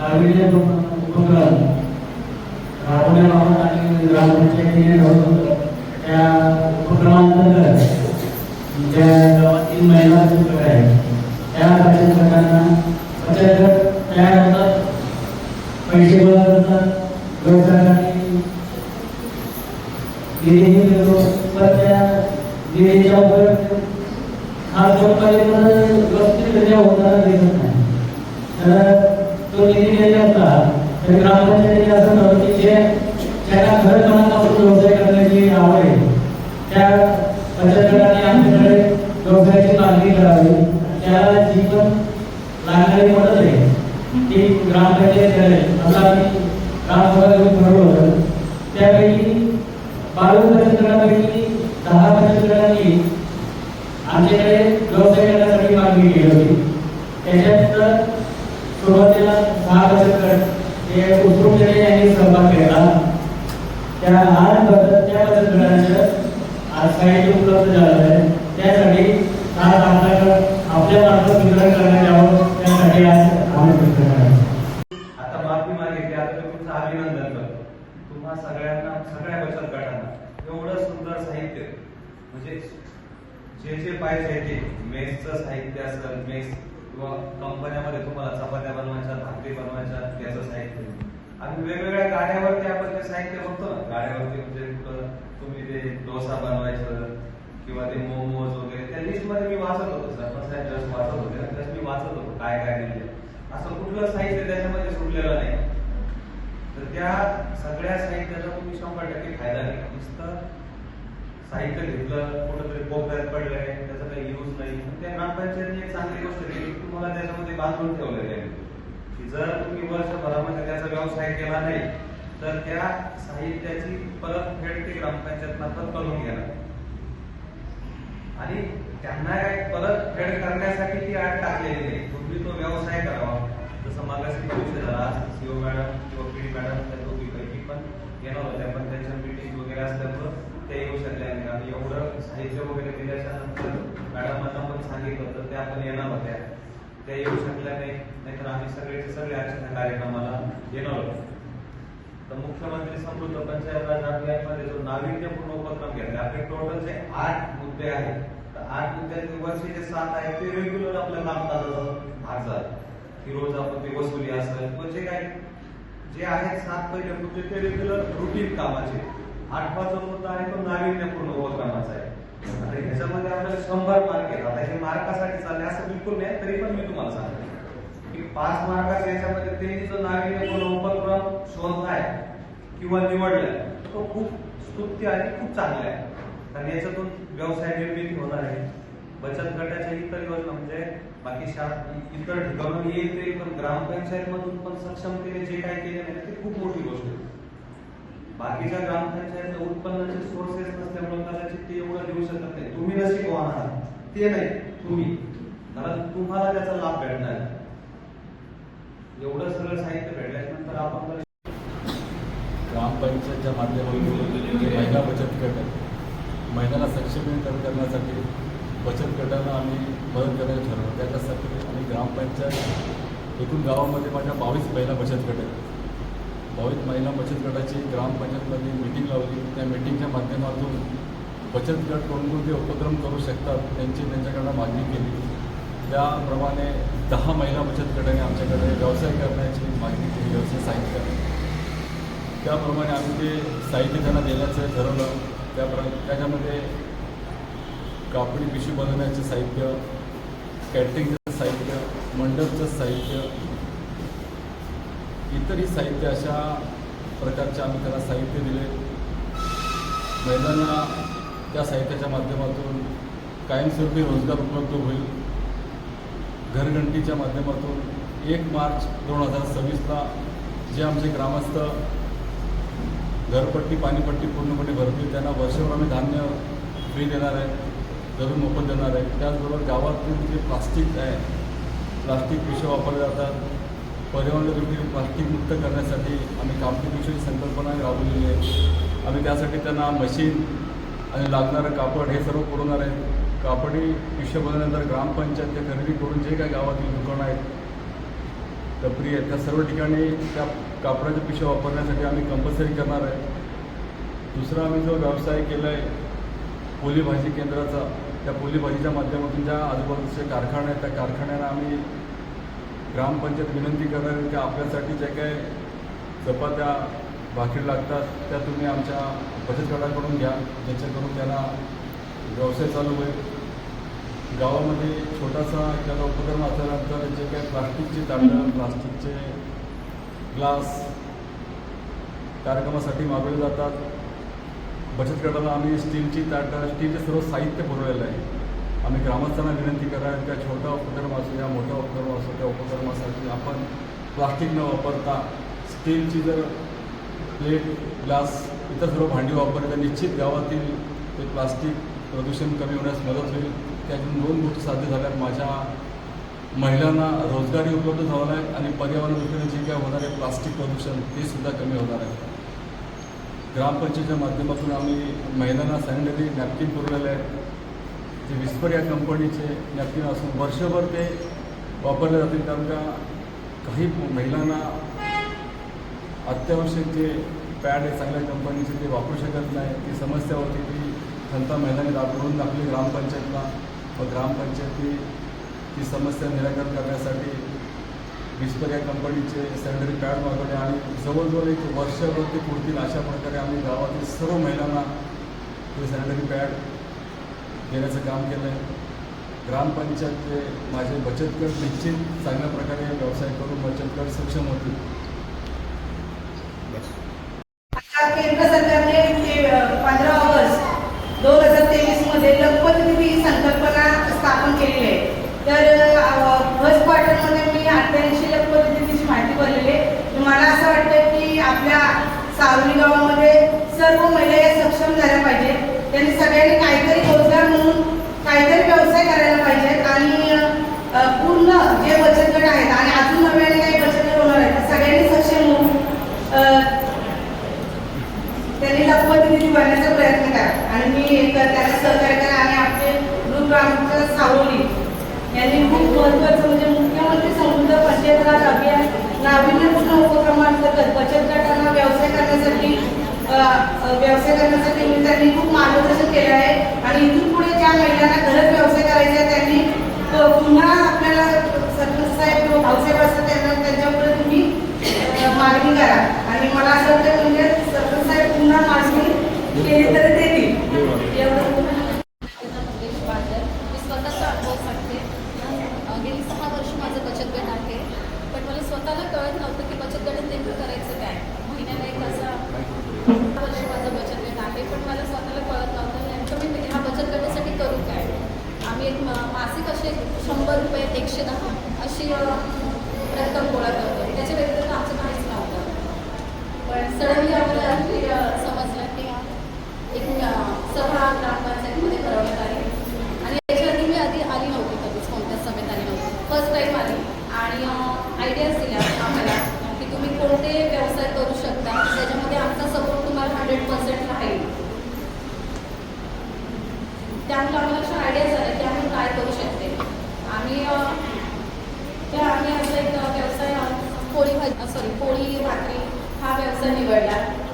नाविन्य उपक्रम राबवण्याबाबत आणि ग्रामपंचायतीने ठरवलं त्या उपक्रमांतर्गत ज्या गावातील महिला बचत आहेत. त्या बचत गटांना तयार होतात. पैसे गोळा करतात. निधीही पण त्या निधीच्या उपयोग हा व्यवस्थितरित्या होताना दिसत नाही. तर निधी द्यायचा असला तर ग्रामपंचायतीने असं ठरवलं की जे ज्यांना घर कामापासून व्यवसाय करण्याची आवड आहे त्या आमच्याकडे व्यवसायाची मागणी करावी. त्याला जी पण लागणारी मदत आहे ती ग्रामपंचायत करेल असं आम्ही ग्रामसभा घेऊन ठरवलं होतं त्यापैकी बावीस दहा बचत आमच्याकडे व्यवसाय करण्यासाठी मागणी केली होती. त्याच्यात सहा बचत हे यांनी सहभाग केला. त्या आठ बचत त्या बचत आज उपलब्ध झालं आहे त्यासाठी आज आपल्याकडं आपल्या मार्फत वितरण करण्यात यावं. त्यासाठी आज आम्ही आता माफी मागितली आता तुमचं अभिनंदन करतो. तुम्हा सगळ्यांना सगळ्या बचत गटांना एवढं सुंदर साहित्य. म्हणजे जे जे पाहिजे ते. मेसचं साहित्य असेल मेस किंवा कंपन्यामध्ये तुम्हाला चपात्या बनवायच्या भाकरी बनवायच्या त्याचं साहित्य. आणि वेगवेगळ्या गाड्यावरती आपण ते साहित्य बघतो ना. गाड्यावरती म्हणजे तुम्ही ते डोसा बनवायचं किंवा ते मोमोज वगैरे त्या लिस्टमध्ये मी वाचत होतो सर. पण साहेब जस्ट वाचत होते ना. त्यात मी वाचत होतो काय काय दिले असं कुठलं साहित्य त्याच्यामध्ये सुटलेलं नाही. तर त्या सगळ्या साहित्याचा तुम्ही शंभर टक्के फायदा घ्या. नुसतं साहित्य घेतलं कुठंतरी कोपऱ्यात पडलंय त्याचा काही यूज नाही. त्या ग्रामपंचायतीने एक चांगली गोष्ट केली. तुम्हाला त्याच्यामध्ये बांधून ठेवलेले आहे की जर तुम्ही वर्षभरामध्ये त्याचा व्यवसाय केला नाही तर त्या साहित्याची परतफेड ते ग्रामपंचायत मार्फत करून घेणार आणि त्यांना काय परत फेड करण्यासाठी ती आठ टाकलेली नाही. तुम्ही तो व्यवसाय करावा. जसं मागाशी विषय झाला सीओ मॅडम किंवा पीडी मॅडम त्या दोघीपैकी पण येणार होत्या. पण त्यांच्या मीटिंग वगैरे असल्यामुळं ते येऊ शकल्या नाही. आणि एवढं साहित्य वगैरे दिल्याच्या नंतर मॅडमांना पण सांगितलं होतं त्या पण येणार होत्या. त्या येऊ शकल्या नाही नाहीतर आम्ही सगळेचे सगळे आजच्या कार्यक्रमाला येणार होतो तर मुख्यमंत्री समृद्ध पंचायत राज अभियानमध्ये जो नाविन्यपूर्ण उपक्रम घेतला आपले टोटल जे आठ मुद्दे आहेत तर आठ मुद्द्याचे वर्षी जे सात आहेत ते रेग्युलर आपल्या कामकाजाचा भाग झाला की रोज आपण ते वसुली असेल किंवा जे काय जे आहेत सात पहिले मुद्दे ते रेग्युलर रुटीन कामाचे. आठवा जो मुद्दा आहे तो नाविन्यपूर्ण उपक्रमाचा आहे. आणि ह्याच्यामध्ये आपल्याला शंभर मार्क केला आता हे मार्कासाठी चालले असं बिलकुल नाही तरी पण मी तुम्हाला सांगतो. की पाच मार्काच्या याच्यामध्ये त्यांनी जो नाविन्यपूर्ण उपक्रम शोधलाय किंवा निवडलाय तो खूप स्तुत्य आणि खूप चांगला आहे. कारण याच्यातून व्यवसाय निर्मिती होणार आहे. बचत गटाच्या इतर योजना म्हणजे बाकी शा इतर ठिकाणून येईल ते पण ग्रामपंचायत मधून पण केले जे काय केले नाही ते खूप मोठी गोष्ट आहे. बाकीच्या ग्रामपंचायतला उत्पन्नाचे सोर्सेस नसल्यामुळे कदाचित ते एवढं देऊ शकत नाही. तुम्ही नशीबवान आहात ते नाही तुम्ही. कारण तुम्हाला त्याचा लाभ भेटणार एवढं सगळं साहित्य भेटल्यानंतर आपण ग्रामपंचायतच्या माध्यमातून महिला बचत गट महिलाला महिलांना सक्षमीकरण करण्यासाठी बचत गटांना आम्ही मदत करायला ठरवलं. त्याच्यासाठी आणि ग्रामपंचायत एकूण गावामध्ये माझ्या बावीस महिला बचत गट आहेत बावीस महिला बचत गटाची ग्रामपंचायतमध्ये मिटिंग लावली. त्या मिटिंगच्या माध्यमातून बचत गट कोणकोणते उपक्रम करू शकतात त्यांची त्यांच्याकडनं मागणी केली. त्याप्रमाणे दहा महिला बचत गटाने आमच्याकडे व्यवसाय करण्याची मागणी केली व्यवसाय साहित्य त्याप्रमाणे आम्ही ते साहित्य त्यांना देण्याचं ठरवलं. त्याप्र त्याच्यामध्ये कापडी पिशवी बनवण्याचं साहित्य कॅटरिंगचं साहित्य मंडपचं साहित्य इतरही साहित्य अशा प्रकारचे आम्ही त्याला साहित्य दिले. महिलांना त्या साहित्याच्या माध्यमातून कायमस्वरूपी रोजगार उपलब्ध होईल. घरघंटीच्या माध्यमातून एक मार्च दोन हजार सव्वीसला जे आमचे ग्रामस्थ घरपट्टी पाणीपट्टी पूर्णपणे भरतील त्यांना वर्षभर आम्ही धान्य फ्री देणार आहे घरून मोफत देणार आहे. त्याचबरोबर गावातील जे प्लास्टिक आहे प्लास्टिक पिशव्या वापरल्या जातात. पर्यावरणदृष्टी प्लास्टिक मुक्त करण्यासाठी आम्ही कापडी पिशवीची संकल्पना राबवलेली आहे. आम्ही त्यासाठी त्यांना मशीन आणि लागणारं कापड हे सर्व पुरवणार आहे. कापडी पिशव्या बनवल्यानंतर ग्रामपंचायत ते खरेदी करून जे काही गावातील दुकानं आहेत टपरी आहेत त्या सर्व ठिकाणी त्या कापडाच्या पिशव्या वापरण्यासाठी आम्ही कंपल्सरी करणार आहे. दुसरा आम्ही जो व्यवसाय केला आहे पोली भाजी केंद्राचा त्या पोली भाजीच्या माध्यमातून ज्या आजूबाजूचे कारखाने आहेत त्या कारखान्यांना आम्ही ग्रामपंचायत विनंती करणार आहे की आपल्यासाठी जे काय चपात्या भाकरी लागतात त्या तुम्ही आमच्या बचत गटाकडून घ्या. ज्याच्याकडून त्यांना व्यवसाय चालू होईल. गावामध्ये छोटासा एखादा उपक्रम असल्यानंतर जे काही प्लास्टिकची ताटं प्लास्टिकचे ग्लास कार्यक्रमासाठी मागवले जातात. बचत गटाला आम्ही स्टीलची ताटं स्टीलचे सर्व साहित्य पुरवलेलं आहे. आम्ही ग्रामस्थांना विनंती करणार त्या छोटा उपक्रम असो या मोठा उपक्रम असो त्या उपक्रमासाठी आपण प्लास्टिक न वापरता स्टीलची जर प्लेट ग्लास इतर सर्व भांडी वापरली तर निश्चित गावातील ते प्लास्टिक प्रदूषण कमी होण्यास मदत होईल. त्यातून दोन गोष्टी साध्य झाल्यात. माझ्या महिलांना रोजगारी उपलब्ध झाला आहे आणि पर्यावरण दृष्टीने जे काय होणार आहे प्लास्टिक प्रदूषण ते सुद्धा कमी होणार आहे. ग्रामपंचायतीच्या माध्यमातून आम्ही महिलांना सॅनिटरी नॅपकिन पुरवलेलं आहे जे विस्पर या कंपनीचे नॅपकिन असून वर्षभर ते वापरले जातील कारण का काही महिलांना अत्यावश्यक जे पॅड आहे चांगल्या कंपनीचे ते वापरू शकत नाही. ती समस्या होती ती खंता महिलांनी दाखवून दाखली ग्रामपंचायतला. व ग्रामपंचायती ती समस्या निराकरण करण्यासाठी विस्पर या कंपनीचे सॅनिटरी पॅड मागवले आणि जवळजवळ एक वर्षभर ते पुरतील अशा प्रकारे आम्ही गावातील सर्व महिलांना ते सॅनिटरी पॅड देण्याचं काम केलं आहे ग्रामपंचायतचे माझे बचत गट निश्चित चांगल्या प्रकारे व्यवसाय करून बचत गट सक्षम होतील. आता केंद्र सरकारने पंधरा ऑगस्ट दोन हजार तेवीसमध्ये लखपत निधी ही संकल्पना स्थापन केलेली आहे. तर फर्स्ट क्वार्टरमध्ये मी अठ्ठ्याऐंशी लखपत निधीची माहिती भरलेली आहे. मला असं वाटतं की आपल्या सावली गावामध्ये सर्व महिला सक्षम झाल्या पाहिजेत त्यांनी सगळ्यांनी काहीतरी म्हणून काहीतरी व्यवसाय करायला पाहिजेत आणि अ, पूर्ण जे बचत गट आहेत आणि अजून नव्याने काही बचत गट होणार आहेत ते सगळ्यांनी सक्षम होऊन अ, त्यांनी लखपती निधी भरण्याचा प्रयत्न करा आणि मी एक त्याला सहकार्य करा आणि आपले ग्रुप आमचं सावली यांनी खूप महत्त्वाचं म्हणजे मुख्यमंत्री समृद्ध पंचायत राज अभियान नाविन्यपूर्ण उपक्रमांतर्गत बचत गटांना व्यवसाय करण्यासाठी अ, अ, व्यवसाय करण्यासाठी मी त्यांनी खूप मार्गदर्शन केलं आहे. आणि इथून पुढे ज्या महिलांना घरच व्यवसाय करायचा आहे त्यांनी पुन्हा आपल्याला सरपंच साहेब किंवा भाऊसाहेब असतात त्यांना त्यांच्यापुढे तुम्ही मागणी करा. आणि मला असं वाटतं म्हणजे सरपंच साहेब पुन्हा मागणी केली तर देतील एवढं मंगेश बांदर मी स्वतःचा अनुभव सांगते अं, गेली सहा वर्ष माझं बचत गट आहे पण मला स्वतःला कळत नव्हतं की बचत गटात नेमकं करायचं काय महिन्याला एक असा सहा वर्ष माझं बचत गट आहे पण मला स्वतःला कळत नव्हतं नेमकं मी ह्या बचत गटासाठी करू काय आम्ही एक मासिक असे शंभर रुपये एकशे दहा अशी रक्कम गोळा करतो. त्याच्या व्यतिरिक्त आमचं काहीच नव्हतं. पण सडनली आम्हाला समजलं की एक सभा ग्रामपंचायतीमध्ये भरवण्यात आली. आणि याच्या मी आधी आली नव्हती कधीच कोणत्याच सभेत आली नव्हती. फर्स्ट टाईम आली. आणि आयडियाज दिल्या आम्हाला की तुम्ही कोणते व्यवसाय करू शकता त्याच्यामध्ये आमचा सपोर्ट तुम्हाला हंड्रेड पर्सेंट राहील. त्यामुळे आम्हाला अशा आयडियाज आल्या की आम्ही काय करू शकते आम्ही अं, तर आम्ही असं एक व्यवसाय अं, पोळी भाजी सॉरी पोळी भाकरी हा व्यवसाय निवडला.